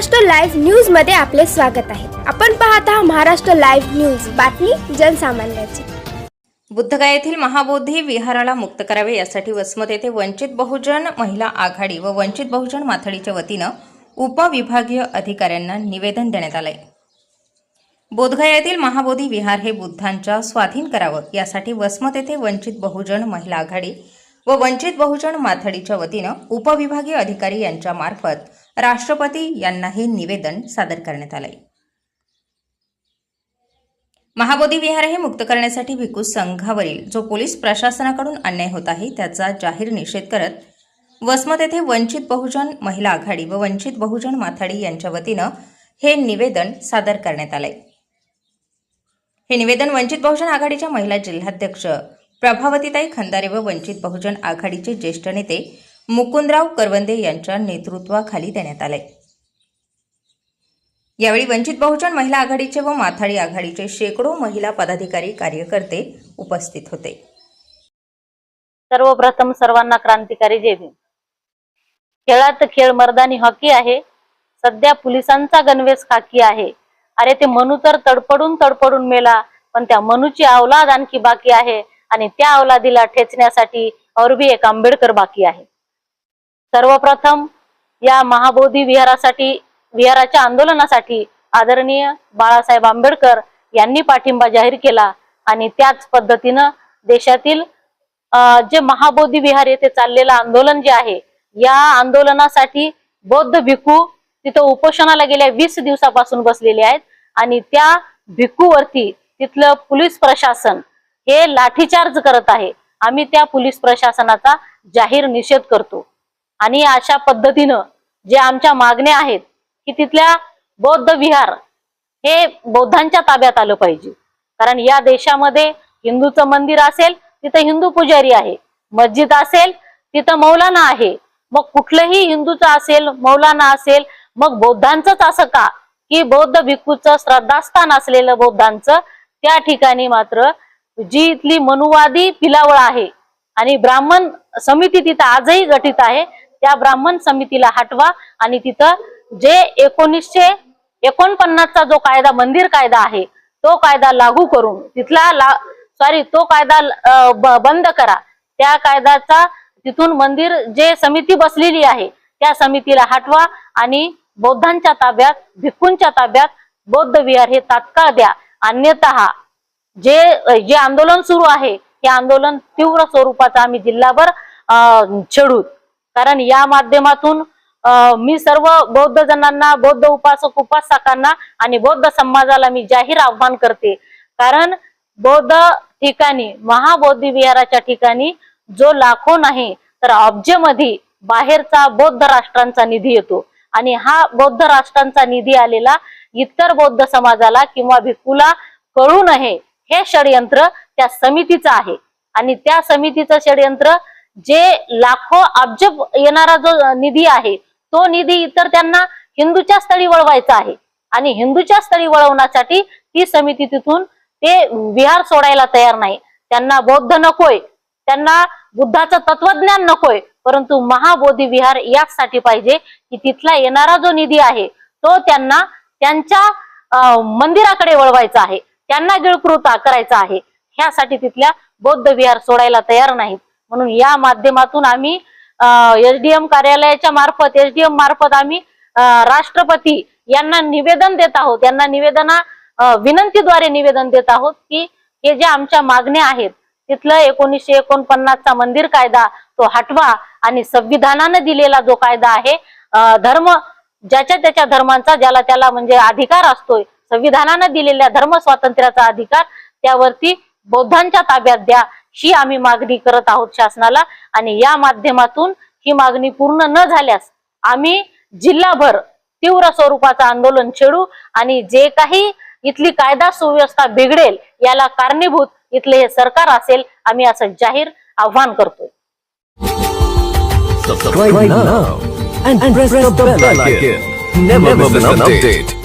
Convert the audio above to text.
Maharashtra live न्यूजमध्ये आपले स्वागत आहे. आपण पाहत आहात महाराष्ट्र लाईव्ह न्यूज. बातमी जनसामान्याची. बुद्धगा येथील महाबोधी विहाराला मुक्त करावे यासाठी वसमत येथे वंचित बहुजन महिला आघाडी व वंचित बहुजन माथडीच्या वतीनं उपविभागीय अधिकाऱ्यांना निवेदन देण्यात आलंय. बोधगया येथील महाबोधी विहार हे बुद्धांच्या स्वाधीन करावं यासाठी वसमत येथे वंचित बहुजन महिला आघाडी व वंचित बहुजन माथडीच्या वतीनं उपविभागीय अधिकारी यांच्या मार्फत राष्ट्रपती यांना हे निवेदन सादर करण्यात आलंय. महाबोधी विहार हे मुक्त करण्यासाठी भिक्खू संघावरील जो पोलीस प्रशासनाकडून अन्याय होत आहे त्याचा जाहीर निषेध करत वसमत येथे वंचित बहुजन महिला आघाडी व वंचित बहुजन माथाडी यांच्या वतीनं हे निवेदन सादर करण्यात आलंय. हे निवेदन वंचित बहुजन आघाडीच्या महिला जिल्हाध्यक्ष प्रभावतीताई खंदारे व वंचित बहुजन आघाडीचे ज्येष्ठ नेते मुकुंदराव करवंदे यांच्या नेतृत्वाखाली देण्यात आलंय. यावेळी वंचित बहुजन महिला आघाडीचे व माथाडी आघाडीचे शेकडो महिला पदाधिकारी कार्यकर्ते उपस्थित होते. सर्वप्रथम सर्वांना क्रांतिकारी जय भीम. खेळात खेळ मर्दानी हॉकी आहे. सध्या पोलिसांचा गणवेश खाकी आहे. अरे ते मनू तर तडपडून तडपडून मेला पण त्या मनूची अवलाद आणखी बाकी आहे आणि त्या अवलादीला ठेचण्यासाठी औरबी एक आंबेडकर बाकी आहे. सर्वप्रथम या महाबोधी विहारासाठी विहाराच्या आंदोलनासाठी आदरणीय बाळासाहेब आंबेडकर यांनी पाठिंबा जाहीर केला आणि त्याच पद्धतीनं देशातील जे महाबोधी विहार येथे चाललेलं आंदोलन जे आहे या आंदोलनासाठी बौद्ध भिक्खू तिथं उपोषणाला गेल्या वीस दिवसापासून बसलेले आहेत आणि त्या भिक्खूवरती तिथलं पोलीस प्रशासन हे लाठीचार्ज करत आहे. आम्ही त्या पोलीस प्रशासनाचा जाहीर निषेध करतो. आणि अशा पद्धतीनं जे आमच्या मागण्या आहेत की तिथल्या बौद्ध विहार हे बौद्धांच्या ताब्यात आलं पाहिजे. कारण या देशामध्ये हिंदूचं मंदिर असेल तिथं हिंदू पुजारी आहे. मस्जिद असेल तिथं मौलाना आहे. मग कुठलंही हिंदूचं असेल मौलाना असेल मग बौद्धांचंच असं का? की बौद्ध भिक्खूचं श्रद्धास्थान असलेलं बौद्धांचं त्या ठिकाणी मात्र जी इथली मनुवादी पिलावळ आहे आणि ब्राह्मण समिती तिथं आजही गठीत आहे त्या ब्राह्मण समितीला हटवा आणि तिथं जे एकोणीसशे एकोणपन्नासचा जो कायदा मंदिर कायदा आहे तो कायदा लागू करून तिथला ला सॉरी तो कायदा ब- बंद करा. त्या कायद्याचा तिथून मंदिर जे समिती बसलेली आहे त्या समितीला हटवा आणि बौद्धांच्या ताब्यात भिक्खूंच्या ताब्यात बौद्ध विहार हे तात्काळ द्या. अन्यथा जे जे आंदोलन सुरू आहे हे आंदोलन तीव्र स्वरूपाचं आम्ही जिल्हाभर अं, छेडू. कारण या माध्यमातून मी सर्व बौद्ध जणांना बौद्ध उपासक उपासकांना आणि बौद्ध समाजाला मी जाहीर आव्हान करते. कारण बौद्ध ठिकाणी महाबोधी विहाराच्या ठिकाणी जो लाखो नाही तर अब्जमध्ये बाहेरचा बौद्ध राष्ट्रांचा निधी येतो. आणि हा बौद्ध राष्ट्रांचा निधी आलेला इतर बौद्ध समाजाला किंवा भिक्खूला कळू नये हे षडयंत्र त्या समितीचं आहे. आणि त्या समितीचं षडयंत्र जे लाखो अब्ज येणारा जो निधी आहे तो निधी इतर त्यांना हिंदूच्या स्थळी वळवायचा आहे. आणि हिंदूच्या स्थळी वळवण्यासाठी ती समिती तिथून ते विहार सोडायला तयार नाही. त्यांना बौद्ध नकोय. त्यांना बुद्धाचं तत्वज्ञान नकोय. परंतु महाबोधी विहार याचसाठी पाहिजे की तिथला येणारा जो निधी आहे तो त्यांना त्यांच्या मंदिराकडे वळवायचा आहे. त्यांना गिळकृता करायचा आहे. ह्यासाठी तिथल्या बौद्ध विहार सोडायला तयार नाहीत. म्हणून या माध्यमातून आम्ही एसडीएम कार्यालयाच्या मार्फत एसडीएम मार्फत आम्ही राष्ट्रपती यांना निवेदन देत आहोत. यांना निवेदना विनंतीद्वारे निवेदन देत आहोत की हे जे आमच्या मागण्या आहेत तिथलं एकोणीसशे एकोणपन्नासचा मंदिर कायदा तो हटवा आणि संविधानानं दिलेला जो कायदा आहे धर्म ज्याच्या त्याच्या धर्मांचा ज्याला त्याला म्हणजे अधिकार असतोय संविधानानं दिलेल्या धर्म स्वातंत्र्याचा अधिकार त्यावरती बौद्धांच्या ताब्यात द्या. ही आम्ही मागणी करत आहोत शासनाला आणि या माध्यमातून ही मागणी पूर्ण न झाल्यास आम्ही जिल्हाभर तीव्र स्वरूपाचं आंदोलन छेडू आणि जे काही इथली कायदा सुव्यवस्था बिघडेल याला कारणीभूत इथले हे सरकार असेल आम्ही असं जाहीर आव्हान करतोय Subscribe now and, press, the bell icon. Never miss an update.